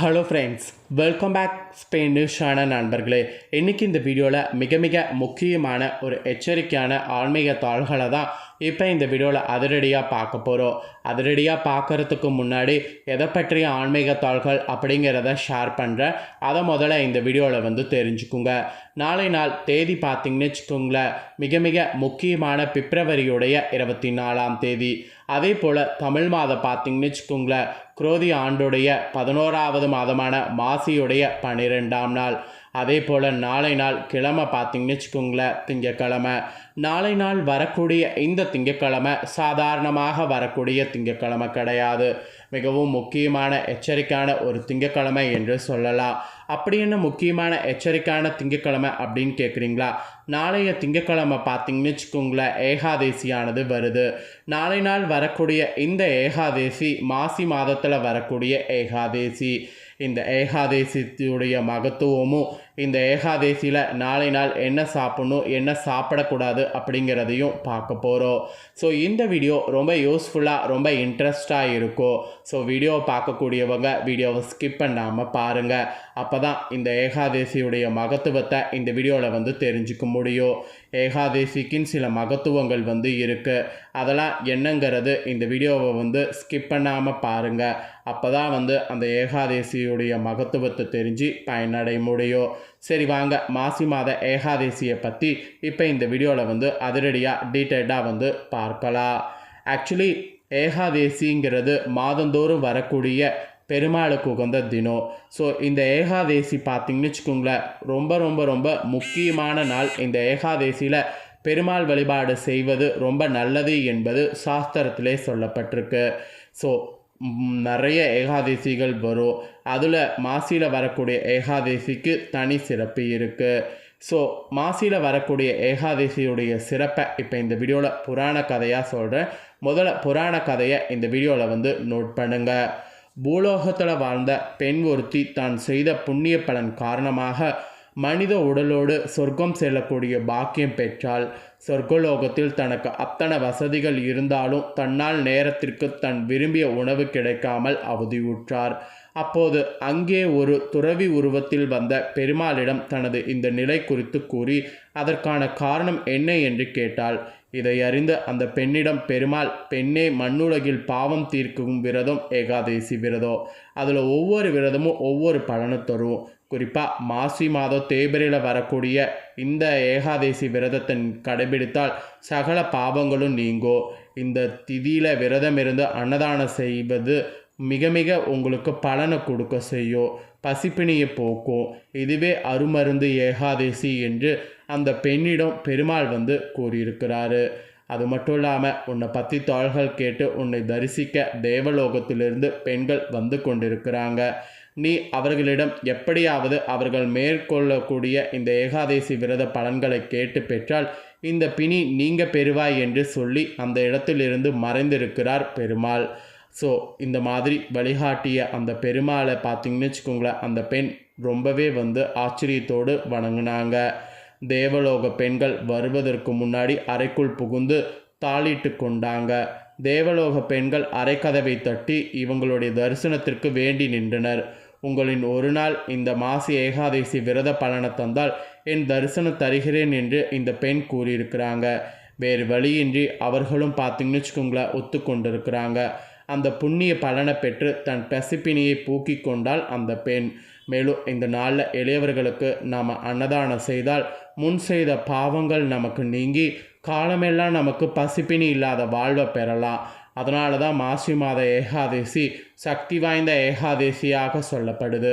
Hello friends welcome back Spain நியூஸான நண்பர்களே. இன்றைக்கி இந்த வீடியோவில் மிக மிக முக்கியமான ஒரு எச்சரிக்கையான ஆன்மீக தாள்களை தான் இப்போ இந்த வீடியோவில் அதிரடியாக பார்க்க போகிறோம் அதிரடியாக பார்க்கறதுக்கு முன்னாடி எதை பற்றிய ஆன்மீக தாள்கள் அப்படிங்கிறத ஷேர் பண்ணுறேன் அதை முதல்ல இந்த வீடியோவில் வந்து தெரிஞ்சுக்குங்க. நாளை நாள் தேதி பார்த்தீங்கன்னு வச்சுக்கோங்களேன் மிக மிக முக்கியமான பிப்ரவரியுடைய இருபத்தி நாலாம் தேதி. அதே போல் தமிழ் மாதம் பார்த்தீங்கன்னு வச்சுக்கோங்களேன் குரோதி ஆண்டுடைய பதினோராவது மாதமான மாசியுடைய பன்னிரெண்டாம் நாள். அதே போல் நாளை நாள் கிழமை பார்த்தீங்கன்னு வச்சுக்கோங்களேன் திங்கக்கிழமை நாளை நாள் வரக்கூடிய இந்த திங்கக்கிழமை சாதாரணமாக வரக்கூடிய திங்கக்கிழமை கிடையாது. மிகவும் முக்கியமான எச்சரிக்கையான ஒரு திங்கக்கிழமை என்று சொல்லலாம். அப்படி என்ன முக்கியமான எச்சரிக்கையான திங்கக்கிழமை அப்படின்னு கேட்குறீங்களா? நாளைய திங்கக்கிழமை பார்த்தீங்கன்னு வச்சுக்கோங்களேன் ஏகாதேசியானது வருது. நாளை நாள் வரக்கூடிய இந்த ஏகாதேசி மாசி மாதத்தில் வரக்கூடிய ஏகாதேசி. இந்த ஏகாதேசியுடைய மகத்துவமும் இந்த ஏகாதேசியில் நாளை நாள் என்ன சாப்பிடணும் என்ன சாப்பிடக்கூடாது அப்படிங்கிறதையும் பார்க்க போகிறோம் ஸோ இந்த வீடியோ ரொம்ப யூஸ்ஃபுல்லாக ரொம்ப இன்ட்ரெஸ்டாக இருக்கும். ஸோ வீடியோவை பார்க்கக்கூடியவங்க வீடியோவை ஸ்கிப் பண்ணாமல் பாருங்கள் அப்போ தான் இந்த ஏகாதேசியுடைய மகத்துவத்தை இந்த வீடியோவில் வந்து தெரிஞ்சுக்க முடியும். ஏகாதேசிக்குன்னு சில மகத்துவங்கள் வந்து இருக்குது அதெல்லாம் என்னங்கிறது இந்த வீடியோவை வந்து ஸ்கிப் பண்ணாமல் பாருங்கள் அப்போ தான் வந்து அந்த ஏகாதேசியுடைய மகத்துவத்தை தெரிஞ்சு பயனடைய முடியும். சரி வாங்க மாசி மாத ஏகாதேசியை பற்றி இப்போ இந்த வீடியோவில் வந்து அதிரடியாக டீட்டெயில்டாக வந்து பார்க்கலாம். ஆக்சுவலி ஏகாதேசிங்கிறது மாதந்தோறும் வரக்கூடிய பெருமாளுக்கு உகந்த தினம். ஸோ இந்த ஏகாதேசி பார்த்தீங்கன்னு வச்சுக்கோங்களேன் ரொம்ப ரொம்ப ரொம்ப முக்கியமான நாள். இந்த ஏகாதேசியில் பெருமாள் வழிபாடு செய்வது ரொம்ப நல்லது என்பது சாஸ்திரத்திலே சொல்லப்பட்டிருக்கு. ஸோ நிறைய ஏகாதசிகள் வரும். அதில் மாசியில் வரக்கூடிய ஏகாதசிக்கு தனி சிறப்பு இருக்குது ஸோ மாசியில் வரக்கூடிய ஏகாதசியுடைய சிறப்பை இப்போ இந்த வீடியோவில் புராண கதையாக சொல்கிறேன் முதல்ல புராண கதையை இந்த வீடியோவில் வந்து நோட் பண்ணுங்கள் பூலோகத்தில் வாழ்ந்த பெண் ஒருத்தி தான் செய்த புண்ணிய பலன் காரணமாக மனித உடலோடு சொர்க்கம் செல்லக்கூடிய பாக்கியம் பெற்றால் சொர்க்கலோகத்தில் தனக்கு அத்தனை வசதிகள் இருந்தாலும் தன்னால் நேரத்திற்கு தன் விரும்பிய உணவு கிடைக்காமல் அவதியுற்றார். அப்போது அங்கே ஒரு துறவி உருவத்தில் வந்த பெருமாளிடம் தனது இந்த நிலை குறித்து கூறி அதற்கான காரணம் என்ன? என்று கேட்டாள். இதை அறிந்த அந்த பெண்ணிடம் பெருமாள் பெண்ணே மண்ணுலகில் பாவம் தீர்க்கும் விரதம் ஏகாதேசி விரதம். அதில் ஒவ்வொரு விரதமும் ஒவ்வொரு பலனை தரும். குறிப்பாக மாசி மாதம் தேய்பிரையில் வரக்கூடிய இந்த ஏகாதேசி விரதத்தை கடைபிடித்தால் சகல பாவங்களும் நீங்கும் இந்த திதியில் விரதம் இருந்து அன்னதானம் செய்வது மிக மிக உங்களுக்கு பலனை கொடுக்க செய்யும் பசிப்பிணியை போக்கும் இதுவே அருமருந்து ஏகாதேசி என்று அந்த பெண்ணிடம் பெருமாள் வந்து கூறியிருக்கிறாரு. அது மட்டும் இல்லாமல் உன்னை பற்றி தாள்கள் கேட்டு உன்னை தரிசிக்க தேவலோகத்திலிருந்து பெண்கள் வந்து கொண்டிருக்கிறாங்க. நீ அவர்களிடம் எப்படியாவது அவர்கள் மேற்கொள்ளக்கூடிய இந்த ஏகாதேசி விரத பலன்களை கேட்டு பெற்றால் இந்த பிணி நீங்க பெறுவாய் என்று சொல்லி அந்த இடத்திலிருந்து மறைந்திருக்கிறார் பெருமாள். ஸோ இந்த மாதிரி வழிகாட்டிய அந்த பெருமாளை பார்த்தீங்கன்னு வச்சுக்கோங்களேன் அந்த பெண் ரொம்பவே வந்து ஆச்சரியத்தோடு வணங்கினாங்க. தேவலோக பெண்கள் வருவதற்கு முன்னாடி அறைக்குள் புகுந்து தாளிட்டு கொண்டாங்க. தேவலோக பெண்கள் அரைக்கதவை தட்டி இவங்களுடைய தரிசனத்திற்கு வேண்டி நின்றனர். உங்களின் ஒரு நாள் இந்த மாசி ஏகாதசி விரத பலனை தந்தால் என் தரிசனம் தருகிறேன் என்று இந்த பெண் கூறியிருக்கிறாங்க. வேறு வழியின்றி அவர்களும் பார்த்தீங்கன்னு வச்சுக்கோங்களேன் ஒத்துக்கொண்டிருக்கிறாங்க அந்த புண்ணிய பலனை பெற்று தன் பசிப்பினியை பூக்கி கொண்டால் அந்த பெண். மேலும் இந்த நாளில் எளியவர்களுக்கு நாம் அன்னதானம் செய்தால் முன் செய்த பாவங்கள் நமக்கு நீங்கி காலமெல்லாம் நமக்கு பசிப்பினி இல்லாத வாழ்வை பெறலாம். அதனால தான் மாசி மாத ஏகாதேசி சக்தி வாய்ந்த ஏகாதேசியாக சொல்லப்படுது.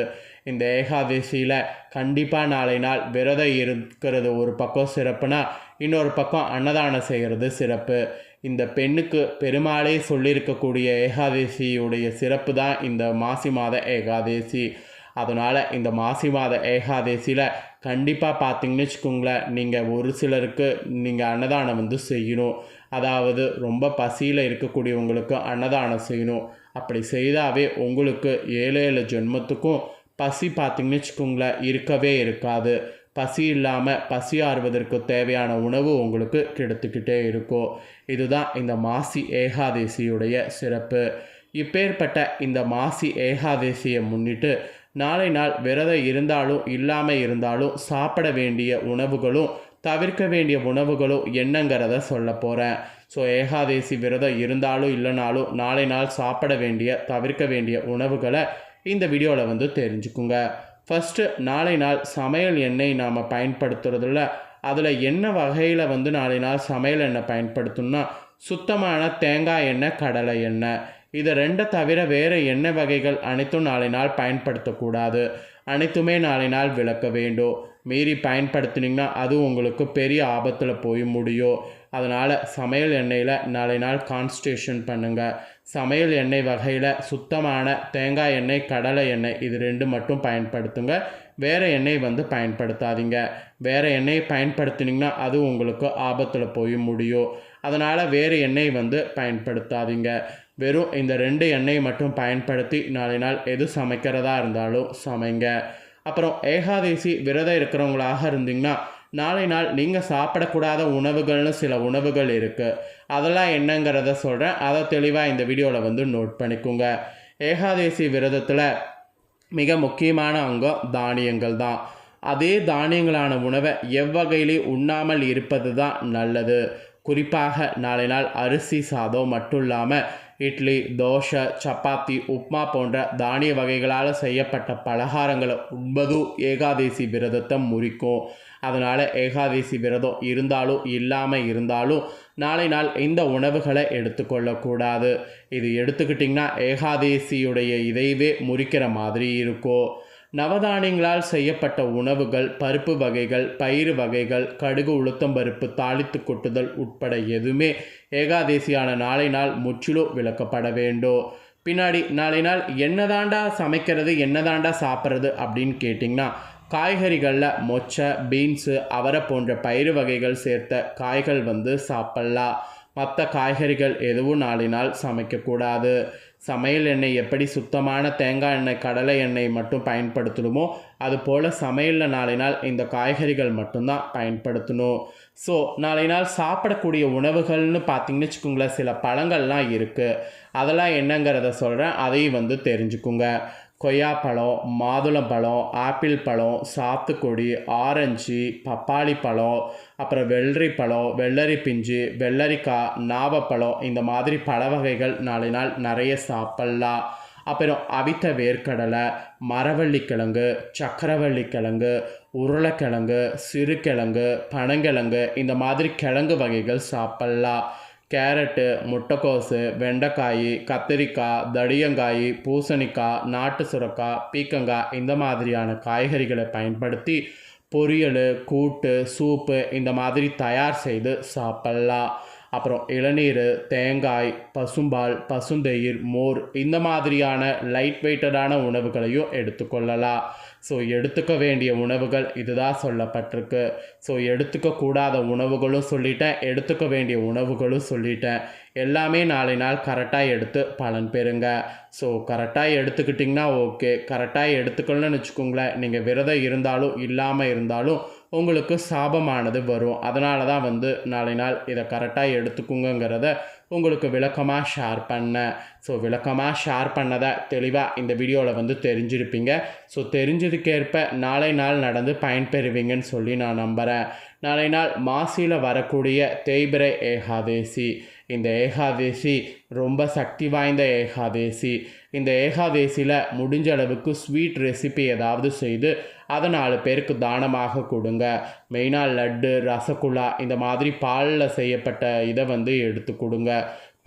இந்த ஏகாதேசியில் கண்டிப்பாக நாளை நாள் விரதம் இருக்கிறது ஒரு பக்கம் சிறப்புனா இன்னொரு பக்கம் அன்னதானம் செய்கிறது சிறப்பு. இந்த பெண்ணுக்கு பெருமாளே சொல்லியிருக்கக்கூடிய ஏகாதேசியுடைய சிறப்பு தான் இந்த மாசி மாத ஏகாதேசி. அதனால் இந்த மாசி மாத ஏகாதசியில் கண்டிப்பாக பார்த்தீங்கன்னு வச்சுக்கோங்களேன் நீங்கள் ஒரு சிலருக்கு நீங்கள் அன்னதானம் வந்து செய்யணும். அதாவது ரொம்ப பசியில் இருக்கக்கூடியவங்களுக்கு அன்னதானம் செய்யணும். அப்படி செய்தாவே உங்களுக்கு ஏழு ஏழு ஜென்மத்துக்கும் பசி பார்த்தீங்கன்னு வச்சுக்கோங்களேன் இருக்கவே இருக்காது. பசி இல்லாமல் பசி ஆறுவதற்கு தேவையான உணவு உங்களுக்கு கிடைத்துக்கிட்டே இருக்கும். இதுதான் இந்த மாசி ஏகாதேசியுடைய சிறப்பு. இப்பேற்பட்ட இந்த மாசி ஏகாதசியை முன்னிட்டு நாளை நாள் விரதம் இருந்தாலும் இல்லாமல் இருந்தாலும் சாப்பிட வேண்டிய உணவுகளும் தவிர்க்க வேண்டிய உணவுகளும் என்னங்கிறத சொல்ல போகிறேன் ஸோ ஏகாதசி விரதம் இருந்தாலும் இல்லைனாலும் நாளை நாள் சாப்பிட வேண்டிய தவிர்க்க வேண்டிய உணவுகளை இந்த வீடியோவில் வந்து தெரிஞ்சுக்குங்க. ஃபஸ்ட்டு நாளை நாள் சமையல் எண்ணெய் நாம் பயன்படுத்துறதுல அதில் என்ன வகையில் வந்து நாளை நாள் சமையல் எண்ணெய் பயன்படுத்தணும்னா சுத்தமான தேங்காய் எண்ணெய் கடலை எண்ணெய். இதை ரெண்டை தவிர வேறு எண்ணெய் வகைகள் அனைத்தும் நாளை நாள் பயன்படுத்தக்கூடாது. அனைத்துமே நாளை நாள் விளக்க வேண்டும். மீறி பயன்படுத்தினீங்கன்னா அது உங்களுக்கு பெரிய ஆபத்தில் போய் முடியும். அதனால் சமையல் எண்ணெயில் நாளை நாள் கான்ஸ்டேஷன் பண்ணுங்கள் சமையல் எண்ணெய் வகையில் சுத்தமான தேங்காய் எண்ணெய் கடலை எண்ணெய் இது ரெண்டு மட்டும் பயன்படுத்துங்க. வேறு எண்ணெய் வந்து பயன்படுத்தாதீங்க. வேறு எண்ணெய் பயன்படுத்தினீங்கன்னா அது உங்களுக்கு ஆபத்தில் போய் முடியும். அதனால் வேறு எண்ணெய் வந்து பயன்படுத்தாதீங்க. வெறும் இந்த ரெண்டு எண்ணெய் மட்டும் பயன்படுத்தி நாளை நாள் எது சமைக்கிறதா இருந்தாலும் சமைங்க. அப்புறம் ஏகாதசி விரதம் இருக்கிறவங்களாக இருந்தீங்கன்னா நாளை நாள் நீங்கள் சாப்பிடக்கூடாத உணவுகள்னு சில உணவுகள் இருக்குது அதெல்லாம் என்னங்கிறத சொல்கிறேன் அதை தெளிவாக இந்த வீடியோவில் வந்து நோட் பண்ணிக்கோங்க. ஏகாதசி விரதத்தில் மிக முக்கியமான அங்கம் தானியங்கள் தான். அதே தானியங்களான உணவை எவ்வகையிலே உண்ணாமல் இருப்பது தான் நல்லது. குறிப்பாக நாளை நாள் அரிசி சாதம் மட்டும் இல்லாமல் இட்லி தோசை சப்பாத்தி உப்மா போன்ற தானிய வகைகளால் செய்யப்பட்ட பலகாரங்களை உண்பதும் ஏகாதசி விரதத்தை முறிக்கும். அதனால் ஏகாதசி விரதம் இருந்தாலும் இல்லாமல் இருந்தாலும் நாளை நாள் இந்த உணவுகளை எடுத்துக்கொள்ளக்கூடாது. இது எடுத்துக்கிட்டிங்கன்னா ஏகாதசியுடைய இதைவே முறிக்கிற மாதிரி இருக்கும். நவதானியங்களால் செய்யப்பட்ட உணவுகள் பருப்பு வகைகள் பயிறு வகைகள் கடுகு உளுத்தம் பருப்பு தாளித்து கொட்டுதல் உட்பட எதுவுமே ஏகாதேசியான நாளை நாள் முற்றிலும் விளக்கப்பட வேண்டும். பின்னாடி நாளை நாள் என்னதாண்டா சமைக்கிறது என்னதாண்டா சாப்பிட்றது அப்படின்னு கேட்டிங்கன்னா காய்கறிகளில் மொச்சை பீன்ஸு அவரை போன்ற பயிறு வகைகள் சேர்த்த காய்கள் வந்து சாப்பிட்லாம். மற்ற காய்கறிகள் எதுவும் நாளினால் சமைக்கக்கூடாது. சமையல் எண்ணெய் எப்படி சுத்தமான தேங்காய் எண்ணெய் கடலை எண்ணெய் மட்டும் பயன்படுத்தணுமோ அதுபோல் சமையலில் நாளை நாள் இந்த காய்கறிகள் மட்டும்தான் பயன்படுத்தணும். ஸோ நாளை நாள் சாப்பிடக்கூடிய உணவுகள்னு பார்த்திங்கன்னு வச்சுக்கோங்களேன் சில பழங்கள்லாம் இருக்குது அதெல்லாம் என்னங்கிறத சொல்கிறேன் அதையும் வந்து தெரிஞ்சுக்குங்க. கொய்யாப்பழம் மாதுளம்பழம் ஆப்பிள் பழம் சாத்துக்குடி ஆரஞ்சு பப்பாளி பழம் அப்புறம் வெள்ளரி பழம் வெள்ளரி பிஞ்சு வெள்ளரிக்காய் நாவப்பழம் இந்த மாதிரி பழ வகைகள் நாளை நாள் நிறைய சாப்பிட்லாம். அப்புறம் அவித்த வேர்க்கடலை மரவள்ளிக்கிழங்கு சக்கரவள்ளிக்கிழங்கு உருளைக்கிழங்கு சிறுகிழங்கு பனங்கிழங்கு இந்த மாதிரி கிழங்கு வகைகள் சாப்பிட்லாம். கேரட்டு முட்டைக்கோசு வெண்டைக்காய் கத்திரிக்காய் தடியங்காய் பூசணிக்காய் நாட்டு சுரக்காய் பீக்கங்காய் இந்த மாதிரியான காய்கறிகளை பயன்படுத்தி பொரியல் கூட்டு சூப்பு இந்த மாதிரி தயார் செய்து சாப்பிட்லாம். அப்புறம் இளநீர் தேங்காய் பசும்பால் பசுந்தயிர் மோர் இந்த மாதிரியான லைட் வெயிட்டடான உணவுகளையும் எடுத்துக்கொள்ளலாம். ஸோ எடுத்துக்க வேண்டிய உணவுகள் இதுதான் சொல்லப்பட்டிருக்கு. ஸோ எடுத்துக்க கூடாத உணவுகளும் சொல்லிட்டேன். எடுத்துக்க வேண்டிய உணவுகளும் சொல்லிட்டேன். எல்லாமே நாளை நாள் கரெக்டாக எடுத்து பலன் பெறுங்க. ஸோ கரெக்டாக எடுத்துக்கிட்டிங்கன்னா ஓகே கரெக்டாக எடுத்துக்கணும்னு வச்சுக்கோங்களேன். நீங்கள் விரதம் இருந்தாலும் இல்லாமல் இருந்தாலும் உங்களுக்கு சாபமானது வரும். அதனால தான் வந்து நாளை நாள் இதை கரெக்டாக எடுத்துக்குங்கிறத உங்களுக்கு விளக்கமாக ஷேர் பண்ணேன். ஸோ விளக்கமாக ஷேர் பண்ணதை தெளிவாக இந்த வீடியோவில் வந்து தெரிஞ்சிருப்பீங்க. ஸோ தெரிஞ்சதுக்கேற்ப நாளை நாள் நடந்து பயன்பெறுவீங்கன்னு சொல்லி நான் நம்புகிறேன் நாளை நாள் மாசியில் வரக்கூடிய தேய்பிரை ஏகாதேசி. இந்த ஏகாதேசி ரொம்ப சக்தி வாய்ந்த ஏகாதேசி. இந்த ஏகாதேசியில் முடிஞ்ச அளவுக்கு ஸ்வீட் ரெசிபி ஏதாவது செய்து அதை நாலு பேருக்கு தானமாக கொடுங்க. மெயினாக லட்டு ரசகுல்லா இந்த மாதிரி பாலில் செய்யப்பட்ட இதை வந்து எடுத்து கொடுங்க.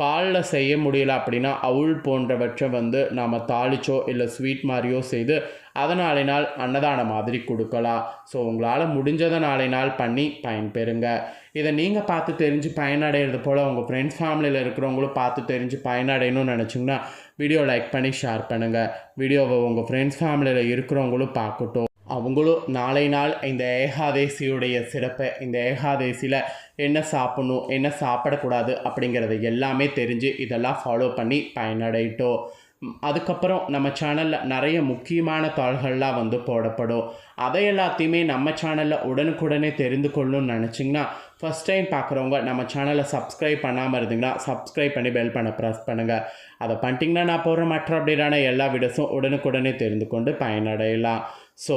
பாலில் செய்ய முடியல அப்படின்னா அவுள் போன்றவற்றை வந்து நாம் தாளிச்சோ இல்லை ஸ்வீட் மாதிரியோ செய்து அதனாலே நாள் அன்னதானம் மாதிரி கொடுக்கலாம். ஸோ உங்களால் முடிஞ்சதை நாளை நாள் பண்ணி பயன்பெறுங்க. இதை நீங்கள் பார்த்து தெரிஞ்சு பயனடைகிறது போல் உங்கள் ஃப்ரெண்ட்ஸ் ஃபேமிலியில் இருக்கிறவங்களும் பார்த்து தெரிஞ்சு பயனடையணும்னு நினச்சிங்கன்னா வீடியோ லைக் பண்ணி ஷேர் பண்ணுங்கள் வீடியோவை உங்கள் ஃப்ரெண்ட்ஸ் ஃபேமிலியில் இருக்கிறவங்களும் பார்க்கட்டும். அவங்களும் நாளை நாள் இந்த ஏகாதேசியுடைய சிறப்பை இந்த ஏகாதேசியில் என்ன சாப்பிடணும் என்ன சாப்பிடக்கூடாது அப்படிங்கிறத எல்லாமே தெரிஞ்சு இதெல்லாம் ஃபாலோ பண்ணி பயனடையிட்டோம். அதுக்கப்புறம் நம்ம சேனலில் நிறைய முக்கியமான தாள்கள்லாம் வந்து போடப்படும். அதை எல்லாத்தையுமே நம்ம சேனலில் உடனுக்குடனே தெரிந்து கொள்ளணும்னு நினச்சிங்கன்னா ஃபஸ்ட் டைம் பார்க்குறவங்க நம்ம சேனலை சப்ஸ்கிரைப் பண்ணாமல் இருந்தீங்கன்னா சப்ஸ்கிரைப் பண்ணி பெல் பண்ண ப்ரெஸ் பண்ணுங்கள் அதை பண்ணிட்டீங்கன்னா நான் போகிற மற்ற அப்டேட்டான எல்லா வீடியோஸும் உடனுக்குடனே தெரிந்து கொண்டு பயனடையலாம். ஸோ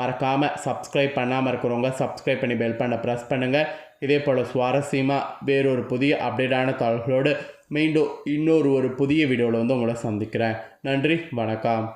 மறக்காமல் சப்ஸ்கிரைப் பண்ணாமல் இருக்கிறவங்க சப்ஸ்கிரைப் பண்ணி பெல் பண்ண ப்ரெஸ் பண்ணுங்கள் இதே போல் சுவாரஸ்யமாக வேறொரு புதிய அப்டேட்டான தகவலோடு மீண்டும் இன்னொரு ஒரு புதிய வீடியோவில் வந்து உங்களை சந்திக்கிறேன். நன்றி வணக்கம்.